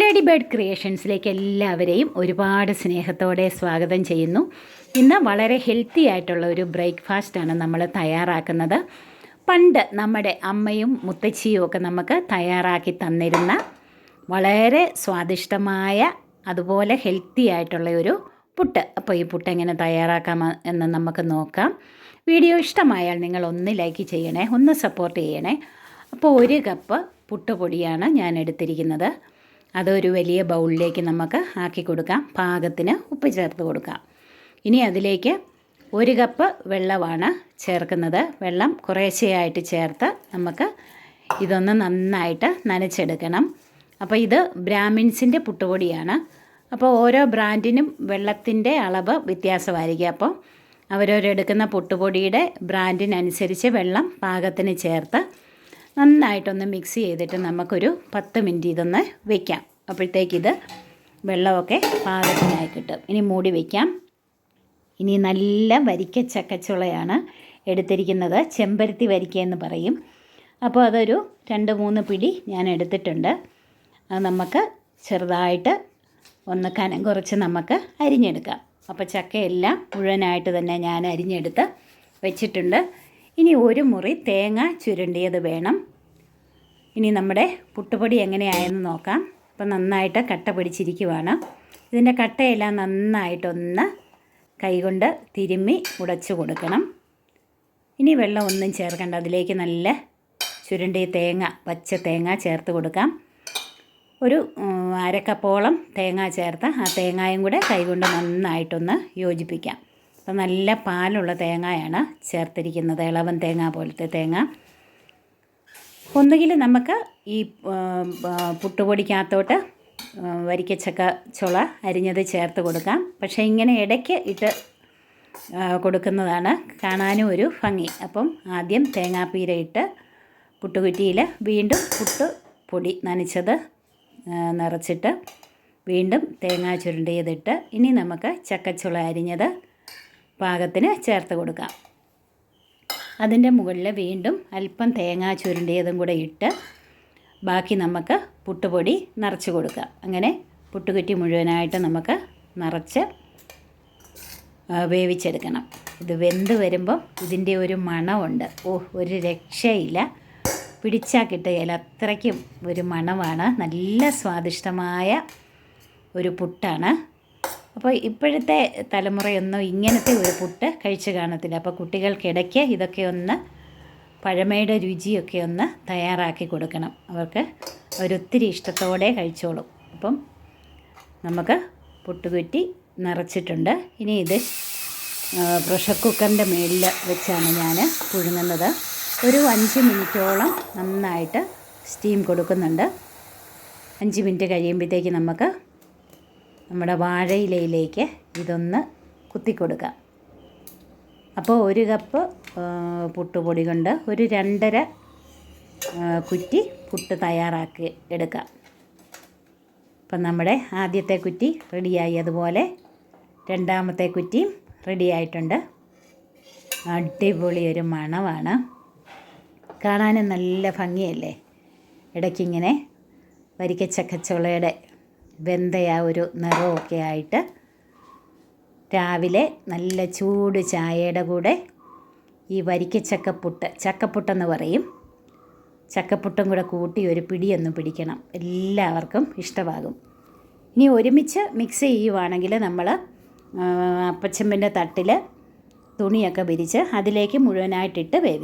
Lady bird ക്രിയേഷൻസിലേക്ക് എല്ലാവരെയും ഒരുപാട് സ്നേഹത്തോടെ സ്വാഗതം ചെയ്യുന്നു. ഇന്ന് വളരെ ഹെൽത്തി ആയിട്ടുള്ള ഒരു ബ്രേക്ക്ഫാസ്റ്റാണ് നമ്മൾ തയ്യാറാക്കുന്നത്. പണ്ട് നമ്മുടെ അമ്മയും മുത്തച്ഛിയും ഒക്കെ നമുക്ക് തയ്യാറാക്കി തന്നിരുന്ന വളരെ സ്വാദിഷ്ടമായ അതുപോലെ ഹെൽത്തി ആയിട്ടുള്ള ഒരു പുട്ട്. അപ്പോൾ ഈ പുട്ട് എങ്ങനെ തയ്യാറാക്കാം എന്ന് നമുക്ക് നോക്കാം. വീഡിയോ ഇഷ്ടമായാൽ നിങ്ങൾ ഒന്ന് ലൈക്ക് ചെയ്യണേ ഒന്ന് സപ്പോർട്ട് ചെയ്യണേ. അപ്പോൾ ഒരു കപ്പ് പുട്ടുപൊടിയാണ് ഞാൻ എടുത്തിരിക്കുന്നത്. അതൊരു വലിയ ബൗളിലേക്ക് നമുക്ക് ആക്കി കൊടുക്കാം. പാകത്തിന് ഉപ്പ് ചേർത്ത് കൊടുക്കാം. ഇനി അതിലേക്ക് ഒരു കപ്പ് വെള്ളമാണ് ചേർക്കുന്നത്. വെള്ളം കുറേശ്ശെയായിട്ട് ചേർത്ത് നമുക്ക് ഇതൊന്ന് നന്നായിട്ട് നനച്ചെടുക്കണം. അപ്പോൾ ഇത് ബ്രാഹ്മിൻസിന്റെ പുട്ടുപൊടിയാണ്. അപ്പോൾ ഓരോ ബ്രാൻഡിനും വെള്ളത്തിന്റെ അളവ് വ്യത്യാസമായിരിക്കും. അപ്പോൾ അവരവരെടുക്കുന്ന പുട്ടുപൊടിയുടെ ബ്രാൻഡിനനുസരിച്ച് വെള്ളം പാകത്തിന് ചേർത്ത് നന്നായിട്ടൊന്ന് മിക്സ് ചെയ്തിട്ട് നമുക്കൊരു പത്ത് മിനിറ്റ് ഇതൊന്ന് വെക്കാം. അപ്പോഴത്തേക്കിത് വെള്ളമൊക്കെ പാകത്തിനായി കിട്ടും ഇനി മൂടി വയ്ക്കാം ഇനി നല്ല വരിക്ക ചക്കച്ചുളയാണ് എടുത്തിരിക്കുന്നത്. ചെമ്പരത്തി വരിക്ക എന്ന് പറയും. അപ്പോൾ അതൊരു രണ്ട് മൂന്ന് പിടി ഞാൻ എടുത്തിട്ടുണ്ട്. അത് നമുക്ക് ചെറുതായിട്ട് ഒന്ന് കനം കുറച്ച് നമുക്ക് അരിഞ്ഞെടുക്കാം. അപ്പോൾ ചക്കയെല്ലാം മുഴുവനായിട്ട് തന്നെ ഞാൻ അരിഞ്ഞെടുത്ത് വെച്ചിട്ടുണ്ട്. ഇനി ഒരു മുറി തേങ്ങ ചുരുണ്ടിയത് വേണം. ഇനി നമ്മുടെ പുട്ടുപൊടി എങ്ങനെയായെന്ന് നോക്കാം. അപ്പം നന്നായിട്ട് കട്ട പിടിച്ചിരിക്കുവാണ്. ഇതിന്റെ കട്ടയെല്ലാം നന്നായിട്ടൊന്ന് കൈകൊണ്ട് തിരുമ്മി ഉടച്ചു കൊടുക്കണം. ഇനി വെള്ളം ഒന്നും ചേർക്കണ്ട. അതിലേക്ക് നല്ല ചുരുണ്ടിയ തേങ്ങ പച്ച തേങ്ങ ചേർത്ത് കൊടുക്കാം. ഒരു അരക്കപ്പോളം തേങ്ങ ചേർത്ത് ആ തേങ്ങയും കൂടെ കൈകൊണ്ട് നന്നായിട്ടൊന്ന് യോജിപ്പിക്കാം. അപ്പം നല്ല പാലുള്ള തേങ്ങയാണ് ചേർത്തിരിക്കുന്നത്. ഇളവൻ തേങ്ങ പോലത്തെ തേങ്ങ. ഒന്നുകിൽ നമുക്ക് ഈ പുട്ടുപൊടിക്കകത്തോട്ട് വരിക്കച്ചക്ക ചുള അരിഞ്ഞത് ചേർത്ത് കൊടുക്കാം. പക്ഷേ ഇങ്ങനെ ഇടയ്ക്ക് ഇട്ട് കൊടുക്കുന്നതാണ് കാണാനും ഒരു ഭംഗി. അപ്പം ആദ്യം തേങ്ങാപ്പീര ഇട്ട് പുട്ടുകുറ്റിയിൽ വീണ്ടും പുട്ട് പൊടി നനച്ചത് നിറച്ചിട്ട് വീണ്ടും തേങ്ങ ചുരുണ്ടിയതിട്ട് ഇനി നമുക്ക് ചക്കച്ചുള അരിഞ്ഞത് പാകത്തിന് ചേർത്ത് കൊടുക്കാം. അതിന്റെ മുകളിൽ വീണ്ടും അല്പം തേങ്ങ ചുരുണ്ടിയതും കൂടെ ഇട്ട് ബാക്കി നമുക്ക് പുട്ടുപൊടി നിറച്ച് കൊടുക്കാം. അങ്ങനെ പുട്ടുകുറ്റി മുഴുവനായിട്ട് നമുക്ക് നിറച്ച് വേവിച്ചെടുക്കണം. ഇത് വെന്ത് വരുമ്പോൾ ഇതിന്റെ ഒരു മണമുണ്ട്. ഓ ഒരു രക്ഷയില്ല. പിടിച്ചാൽ കിട്ടുകയില്ല. അത്രയ്ക്കും ഒരു മണമാണ്. നല്ല സ്വാദിഷ്ടമായ ഒരു പുട്ടാണ്. അപ്പോൾ ഇപ്പോഴത്തെ തലമുറയൊന്നും ഇങ്ങനത്തെ ഒരു പുട്ട് കഴിച്ചു കാണത്തില്ല. അപ്പോൾ കുട്ടികൾക്കിടയ്ക്ക് ഇതൊക്കെ ഒന്ന് പഴമയുടെ രുചിയൊക്കെ ഒന്ന് തയ്യാറാക്കി കൊടുക്കണം. അവർക്ക് അവരൊത്തിരി ഇഷ്ടത്തോടെ കഴിച്ചോളും. അപ്പം നമുക്ക് പുട്ടുകുറ്റി നിറച്ചിട്ടുണ്ട്. ഇനി ഇത് പ്രഷർ കുക്കറിന്റെ മുകളിൽ വെച്ചാണ് ഞാൻ പുഴുങ്ങുന്നത്. ഒരു അഞ്ച് മിനിറ്റോളം നന്നായിട്ട് സ്റ്റീം കൊടുക്കുന്നുണ്ട്. അഞ്ച് മിനിറ്റ് കഴിയുമ്പോഴത്തേക്ക് നമുക്ക് നമ്മുടെ വാഴയിലയിലേക്ക് ഇതൊന്ന് കുത്തിക്കൊടുക്കാം. അപ്പോൾ ഒരു കപ്പ് പുട്ടുപൊടി കൊണ്ട് ഒരു രണ്ടര കുറ്റി പുട്ട് തയ്യാറാക്കി എടുക്കാം. അപ്പം നമ്മുടെ ആദ്യത്തെ കുറ്റി റെഡിയായി. അതുപോലെ രണ്ടാമത്തെ കുറ്റിയും റെഡിയായിട്ടുണ്ട്. അടിപൊളി ഒരു മണമാണ്. കാണാനും നല്ല ഭംഗിയല്ലേ? ഇടയ്ക്കിങ്ങനെ വരിക്കച്ചക്കച്ചുളയുടെ വെന്തയ ഒരു നിറമൊക്കെ ആയിട്ട് രാവിലെ നല്ല ചൂട് ചായയുടെ കൂടെ ഈ വരിക്ക ചക്കപ്പുട്ട് ചക്കപ്പുട്ടെന്ന് പറയും. ചക്കപ്പുട്ടും കൂടെ കൂട്ടി ഒരു പിടിയൊന്നും പിടിക്കണം. എല്ലാവർക്കും ഇഷ്ടമാകും. ഇനി ഒരുമിച്ച് മിക്സ് ചെയ്യുവാണെങ്കിൽ നമ്മൾ അപ്പച്ചമ്പിന്റെ തട്ടിൽ തുണിയൊക്കെ വിരിച്ച് അതിലേക്ക് മുഴുവനായിട്ടിട്ട് വേവിക്കും.